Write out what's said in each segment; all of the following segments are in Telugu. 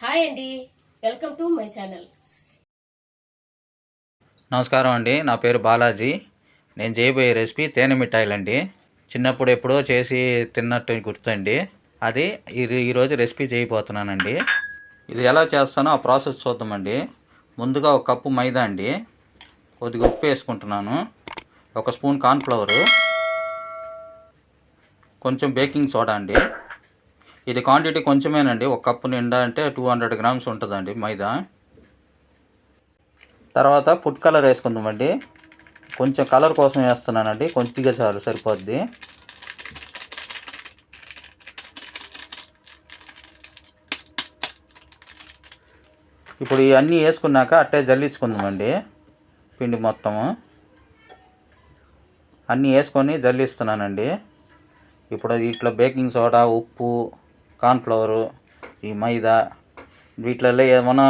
హాయ్ అండి. Welcome to my channel. నమస్కారం అండి. నా పేరు బాలాజీ. నేను చేయబోయే రెసిపీ తేనె మిఠాయిలు అండి. చిన్నప్పుడు ఎప్పుడో చేసి తిన్నట్టు గుర్తండి అది ఇది ఈరోజు రెసిపీ చేయబోతున్నానండి. ఇది ఎలా చేస్తానో ఆ ప్రాసెస్ చూద్దామండి. ముందుగా ఒక కప్పు మైదా అండి. కొద్దిగా ఉప్పు వేసుకుంటున్నాను. ఒక స్పూన్ కార్న్ఫ్లవరు కొంచెం బేకింగ్ సోడా అండి. ఇది క్వాంటిటీ కొంచెమేనండి. ఒక కప్పు నిండా అంటే టూ హండ్రెడ్ గ్రామ్స్ ఉంటుందండి మైదా. తర్వాత ఫుడ్ కలర్ వేసుకుందామండి. కొంచెం కలర్ కోసం వేస్తున్నానండి. కొద్దిగా చాలు సరిపోద్ది. ఇప్పుడు ఇవన్నీ వేసుకున్నాక అట్టే జల్లించుకుందామండి. పిండి మొత్తము. అన్నీ వేసుకొని జల్లిస్తున్నానండి. ఇప్పుడు ఇట్లా బేకింగ్ సోడా ఉప్పు కార్న్ఫ్లవరు ఈ మైదా వీటిలలో ఏమైనా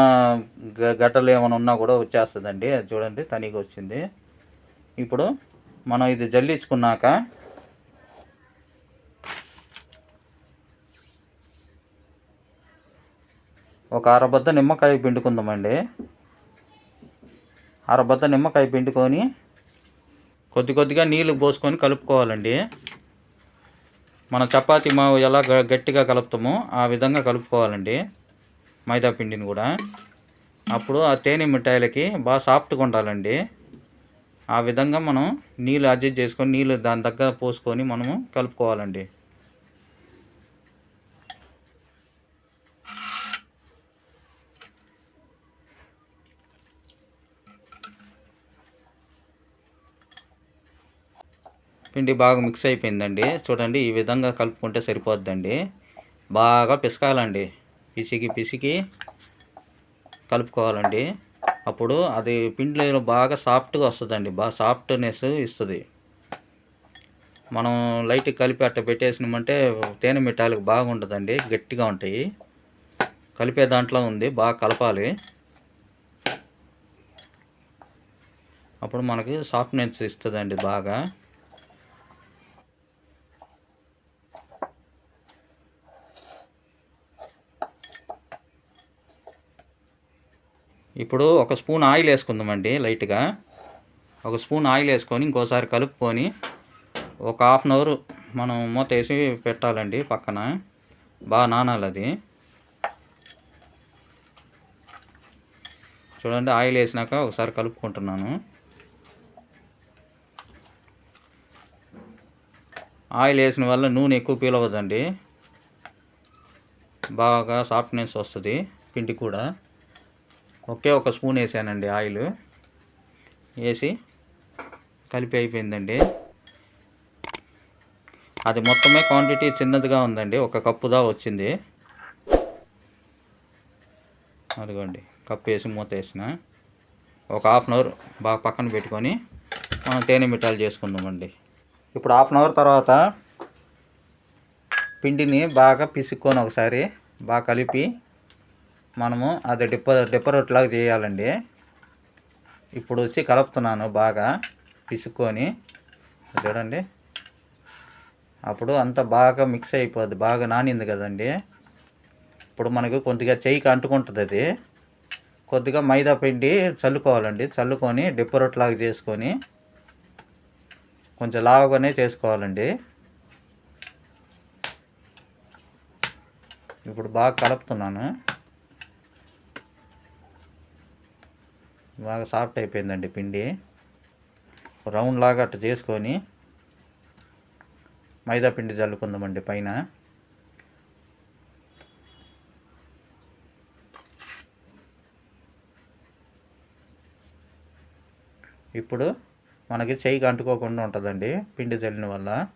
గ గడ్డలు ఏమైనా ఉన్నా కూడా వచ్చేస్తుందండి. అది చూడండి తనీగా వచ్చింది. ఇప్పుడు మనం ఇది జల్లించుకున్నాక ఒక అరబద్ద నిమ్మకాయ పిండుకుందామండి. అరబద్ద నిమ్మకాయ పిండుకొని కొద్ది కొద్దిగా నీళ్ళు పోసుకొని కలుపుకోవాలండి. మన చపాతి మావు ఎలా గ- గట్టిగా కలుపుతామో ఆ విధంగా కలుపుకోవాలండి. మైదా పిండిని కూడా. అప్పుడు ఆ తేనె మిఠాయిలకి బాగా సాఫ్ట్గా ఉండాలండి. ఆ విధంగా మనం నీళ్ళు అడ్జస్ట్ చేసుకొని నీళ్ళు దాని దగ్గర పోసుకొని మనము కలుపుకోవాలండి. పిండి బాగా మిక్స్ అయిపోయిందండి. చూడండి ఈ విధంగా కలుపుకుంటే సరిపోద్దండి. బాగా పిసకాలండి. పిసికి పిసికి కలుపుకోవాలండి. అప్పుడు అది పిండిలో బాగా సాఫ్ట్గా వస్తుందండి. బాగా సాఫ్ట్నెస్ ఇస్తుంది. మనం లైట్ కలిపి అట్ట పెట్టేసినామంటే తేనె మిఠాయిలకు బాగుంటుందండి గట్టిగా ఉంటాయి. కలిపే దాంట్లో ఉంది. బాగా కలపాలి. అప్పుడు మనకి సాఫ్ట్నెస్ ఇస్తుందండి బాగా. ఇప్పుడు ఒక స్పూన్ ఆయిల్ వేసుకుందామండి లైట్గా. ఒక స్పూన్ ఆయిల్ వేసుకొని ఇంకోసారి కలుపుకొని ఒక హాఫ్ అన్ అవర్ మనం మూత వేసి పెట్టాలండి పక్కన. బాగా నానాలి అది. చూడండి ఆయిల్ వేసినాక ఒకసారి కలుపుకుంటున్నాను. ఆయిల్ వేసిన వల్ల నూనె ఎక్కువ పీలవద్దండి బాగా సాఫ్ట్నెస్ వస్తుంది పిండి కూడా. ఒకే ఒక స్పూన్ వేసానండి ఆయిల్. వేసి కలిపి అయిపోయిందండి. అది మొత్తమే క్వాంటిటీ చిన్నదిగా ఉందండి. ఒక కప్పుదా వచ్చింది. అదిగోండి కప్పు వేసి మూత వేసిన. ఒక హాఫ్ అన్ అవర్ బాగా పక్కన పెట్టుకొని మనం తేనె మిఠాలు చేసుకుందామండి. ఇప్పుడు హాఫ్ అన్ అవర్ తర్వాత పిండిని బాగా పిసుక్కొని ఒకసారి బాగా కలిపి మనము అది డిప్ప డిప్ప రొట్టెలాగా చేయాలండి. ఇప్పుడు వచ్చి కలుపుతున్నాను బాగా పిసుక్కొని. చూడండి. అప్పుడు అంతా బాగా మిక్స్ అయిపోద్ది బాగా నానింది కదండి. ఇప్పుడు మనకు కొద్దిగా చెయ్యికి అంటుకుంటుంది అది. కొద్దిగా మైదా పిండి చల్లుకోవాలండి. చల్లుకొని డిప్ప రొట్టెలాగా చేసుకొని కొంచెం లావుగానే చేసుకోవాలండి. ఇప్పుడు బాగా కలుపుతున్నాను. బాగా సాఫ్ట్ అయిపోయిందండి పిండి. రౌండ్ లాగా అట్టు చేసుకొని మైదా పిండి చల్లుకుందామండి పైన. ఇప్పుడు మనకి చెయ్యికి అంటుకోకుండా ఉంటుందండి పిండి చల్లిన వల్ల.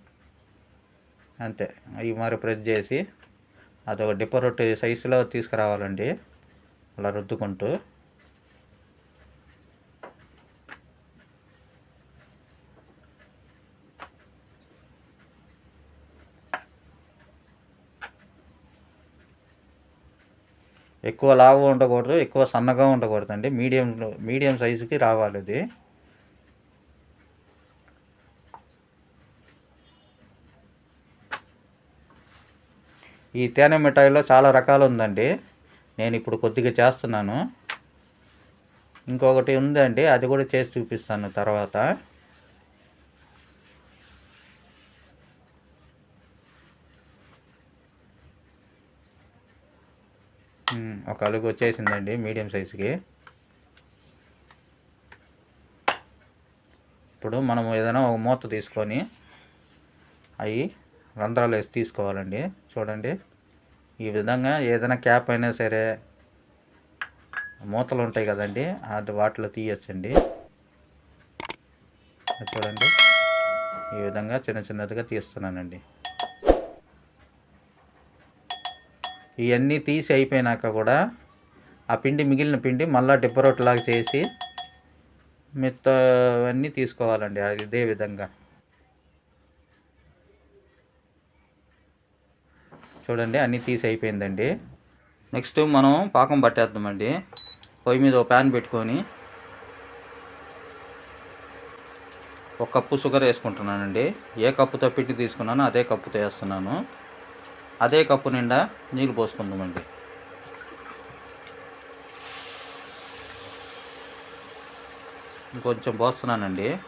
అంతే అవి మరి ప్రెస్ చేసి అదొక డిప్ప రొట్టె సైజులో తీసుకురావాలండి. అలా రుద్దుకుంటూ. ఎక్కువ లావు ఉండకూడదు ఎక్కువ సన్నగా ఉండకూడదు అండి మీడియంలో మీడియం సైజుకి రావాలి ఇది. ఈ తేనె మిఠాయిలో చాలా రకాలు ఉందండి. నేను ఇప్పుడు కొద్దిగా చేస్తున్నాను. ఇంకొకటి ఉందండి అది కూడా చేసి చూపిస్తాను తర్వాత. కలుగు అలుగు వచ్చేసిందండి మీడియం సైజుకి. ఇప్పుడు మనం ఏదైనా ఒక మూత తీసుకొని అవి రంధ్రాలు వేసి తీసుకోవాలండి. చూడండి. ఈ విధంగా ఏదైనా క్యాప్ అయినా సరే మూతలు ఉంటాయి కదండి అది వాటిలో తీయచ్చండి. చూడండి. ఈ విధంగా చిన్న చిన్నదిగా తీస్తున్నానండి. ఇవన్నీ తీసి అయిపోయినాక కూడా ఆ పిండి మిగిలిన పిండి మళ్ళీ డిప్పరొట్టులాగా చేసి మిగతావన్నీ తీసుకోవాలండి అది ఇదే విధంగా. చూడండి అన్నీ తీసి అయిపోయిందండి. నెక్స్ట్ మనం పాకం పట్టేద్దామండి. పొయ్యి మీద ఒక ప్యాన్ పెట్టుకొని ఒక కప్పు షుగర్ వేసుకుంటున్నానండి. ఏ కప్పుతో పిండి తీసుకున్నానో అదే కప్పుతో వేస్తున్నాను. అదే కప్పు నిండా నీళ్ళు పోసుకుందామండి ఇంకొంచెం పోస్తున్నానండి.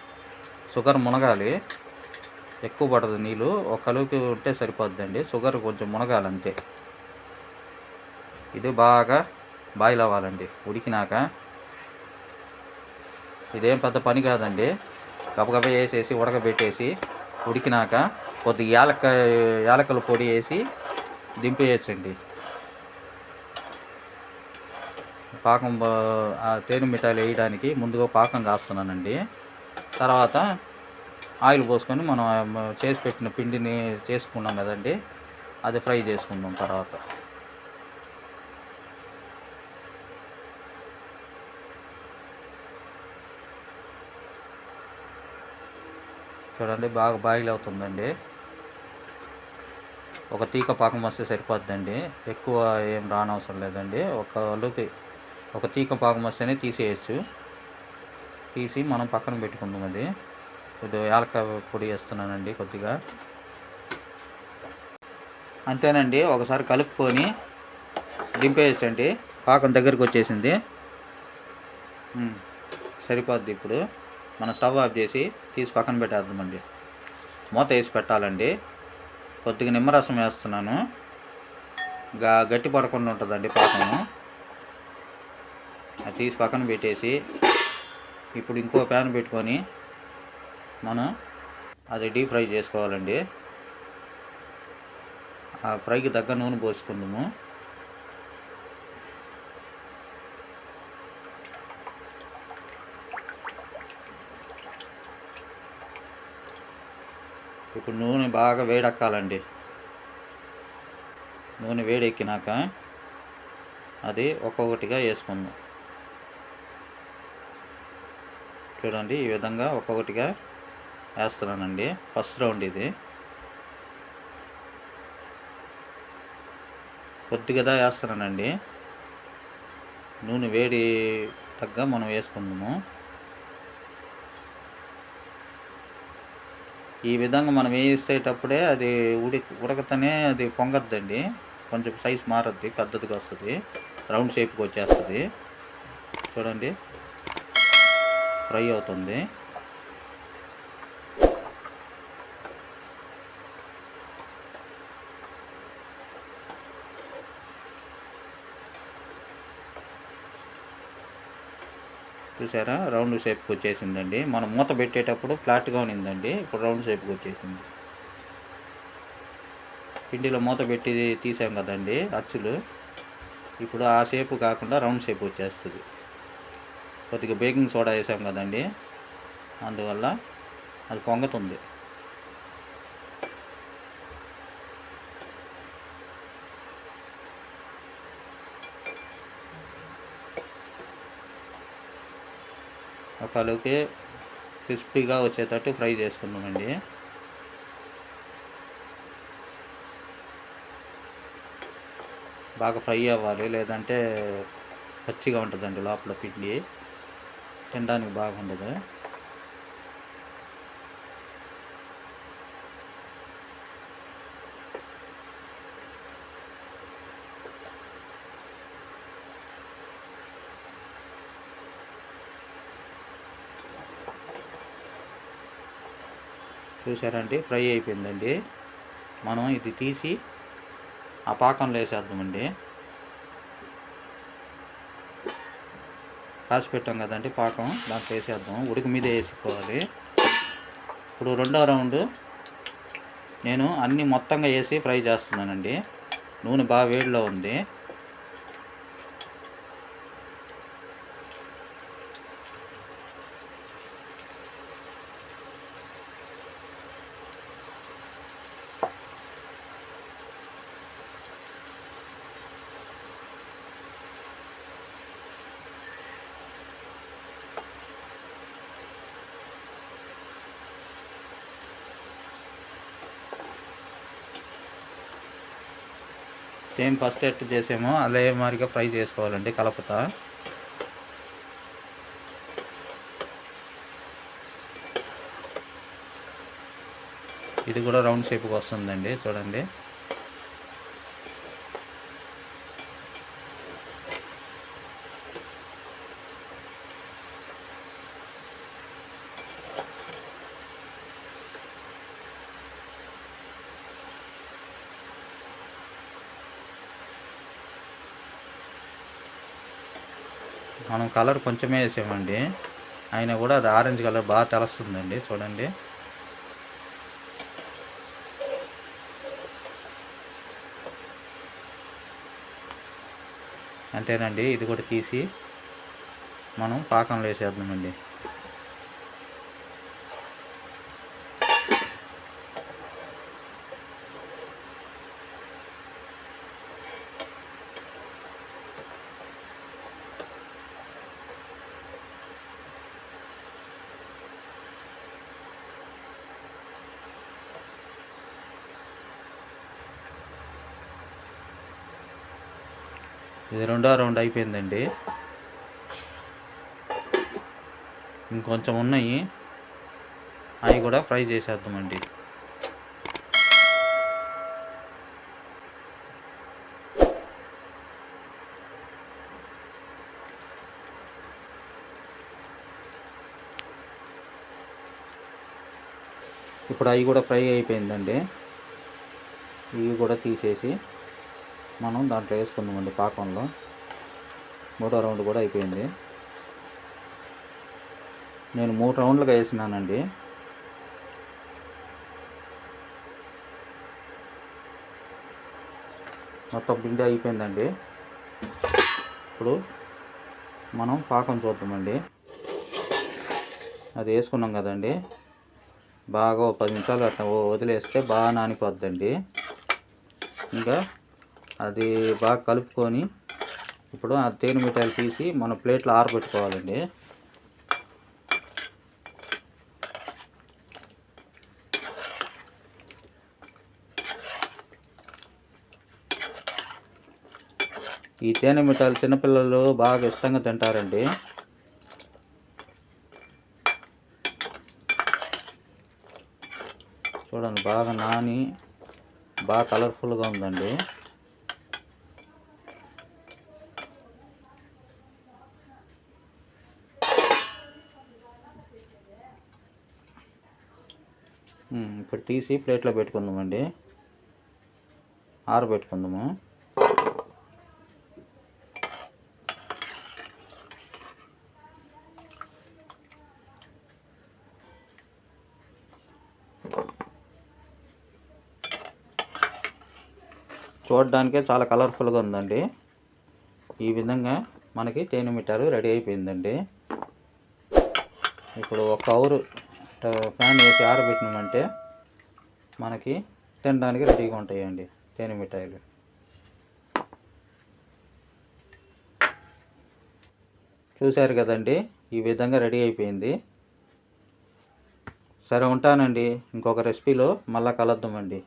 షుగర్ మునగాలి. ఎక్కువ పడదు నీళ్ళు ఒక కలువుకి ఉంటే సరిపోద్దండి. షుగర్ కొంచెం మునగాలి అంతే. ఇది బాగా బాయిల్ అవ్వాలండి. ఉడికినాక. ఇదేం పెద్ద పని కాదండి. గబగబ వేసేసి ఉడకబెట్టేసి ఉడికినాక కొద్దిగా యాలక్క యాలకల పొడి వేసి దింపేయచ్చండి. పాకం బా- తేనె మిఠాయిలు వేయడానికి ముందుగా పాకం కాస్తున్నానండి. తర్వాత ఆయిల్ పోసుకొని మనం చేసి పెట్టిన పిండిని చేసుకున్నాం కదండి. అది ఫ్రై చేసుకుందాం తర్వాత. చూడండి బాగా బాయిల్ అవుతుందండి. ఒక తీక పాకం వస్తే సరిపోద్దండి. ఎక్కువ ఏం రానవసరం లేదండి. ఒక అల్లుకి ఒక తీక పాకం వస్తేనే తీసేయచ్చు. తీసి మనం పక్కన పెట్టుకుందాం అది. కొద్దిగా యాలక పొడి వేస్తున్నానండి కొద్దిగా. అంతేనండి. ఒకసారి కలుపుకొని దింపేసండి పాకం దగ్గరికి వచ్చేసింది. సరిపోద్ది ఇప్పుడు. మనం స్టవ్ ఆఫ్ చేసి తీసి పక్కన పెట్టేద్దామండి. మూత వేసి పెట్టాలండి. కొద్దిగా నిమ్మరసం వేస్తున్నాను. గా గట్టి పడకుండా ఉంటుందండి పాకము అది తీసి పక్కన పెట్టేసి ఇప్పుడు ఇంకో ప్యాన్ పెట్టుకొని మనం అది డీప్ ఫ్రై చేసుకోవాలండి. ఆ ఫ్రైకి తగ్గ నూనె పోసుకుందాము. ఇప్పుడు నూనె బాగా వేడెక్కాలండి. నూనె వేడెక్కినాక అది ఒక్కొక్కటిగా వేసుకుందాం. చూడండి ఈ విధంగా ఒక్కొక్కటిగా వేస్తున్నానండి. ఫస్ట్ రౌండ్ ఇది. కొద్దిగా వేస్తున్నానండి. నూనె వేడి తగ్గ మనం వేసుకుందాము. ఈ విధంగా మనం వేసేటప్పుడే అది ఉడి ఉడకతనే అది పొంగద్దండి. కొంచెం సైజ్ మారద్ది పెద్దదిగా వస్తుంది. రౌండ్ షేప్కి వచ్చేస్తుంది. చూడండి. ఫ్రై అవుతుంది. చూసారా? రౌండ్ షేప్కి వచ్చేసిందండి. మనం మూత పెట్టేటప్పుడు ఫ్లాట్గా ఉన్నిందండి. ఇప్పుడు రౌండ్ షేప్కి వచ్చేసింది. పిండిలో మూత పెట్టి తీసాం కదండి అచ్చులు. ఇప్పుడు ఆ షేప్ కాకుండా రౌండ్ షేప్ వచ్చేస్తుంది. కొద్దిగా బేకింగ్ సోడా వేసాం కదండి. అందువల్ల అది పొంగతుంది. ఒకలోకి క్రిస్పీగా వచ్చేటట్టు ఫ్రై చేసుకుందామండి బాగా ఫ్రై అవ్వాలి లేదంటే పచ్చిగా ఉంటుందండి లోపల పిండి. తినడానికి బాగుండదు. చూసారంటే ఫ్రై అయిపోయిందండి. మనం ఇది తీసి ఆ పాకంలో వేసేద్దామండి. కాసి పెట్టాం కదండి పాకం దాంట్లో వేసేద్దాం. ఉడికి మీద వేసుకోవాలి. ఇప్పుడు రెండో రౌండ్ నేను అన్నీ మొత్తంగా వేసి ఫ్రై చేస్తున్నానండి. నూనె బాగా వేడిలో ఉంది. సేమ్ ఫస్ట్ ఎట్ చేసామో అదే మాదిరిగా ఫ్రై చేసుకోవాలండి కలపతా. ఇది కూడా రౌండ్ షేప్కి వస్తుందండి చూడండి. మనం కలర్ కొంచెమే వేసామండి. అయినా కూడా అది ఆరెంజ్ కలర్ బాగా తెలుస్తుందండి. చూడండి. అంతేనండి. ఇది కూడా తీసి మనం పాకంలో వేసేద్దామండి. ఇది రెండో రౌండ్ అయిపోయిందండి. ఇంకొంచెం ఉన్నాయి. అవి కూడా ఫ్రై చేసేద్దామండి. ఇప్పుడు అవి కూడా ఫ్రై అయిపోయిందండి. ఇవి కూడా తీసేసి మనం దాంట్లో వేసుకుందామండి పాకంలో. మూడో రౌండ్ కూడా అయిపోయింది. నేను మూడు రౌండ్లుగా వేసినానండి. మొత్తం పిండి అయిపోయిందండి. ఇప్పుడు మనం పాకం చూద్దామండి. అది వేసుకున్నాం కదండి. బాగా పది నిమిషాలు అట్లా వదిలేస్తే బాగా నానిపోద్దండి. ఇంకా అది బాగా కలుపుకొని ఇప్పుడు ఆ తేనె మిఠాయిలు తీసి మన ప్లేట్లో ఆరబెట్టుకోవాలండి. ఈ తేనె మిఠాయిలు చిన్నపిల్లలు బాగా ఇష్టంగా తింటారండి. చూడండి బాగా నాని బాగా కలర్ఫుల్గా ఉందండి. ఇప్పుడు తీసి ప్లేట్లో పెట్టుకుందామండి. ఆరబెట్టుకుందాము చూడడానికే చాలా కలర్ఫుల్గా ఉందండి. ఈ విధంగా మనకి తేనె మిఠాలు రెడీ అయిపోయిందండి. ఇప్పుడు ఒక అవరు ఫ్యాన్ వేసి ఆరబెట్టినామంటే మనకి తినడానికి రెడీగా ఉంటాయండి తేనె మిఠాయిలు. చూశారు కదండి? ఈ విధంగా రెడీ అయిపోయింది. సరే ఉంటానండి. ఇంకొక రెసిపీలో మళ్ళీ కలుద్దామండి.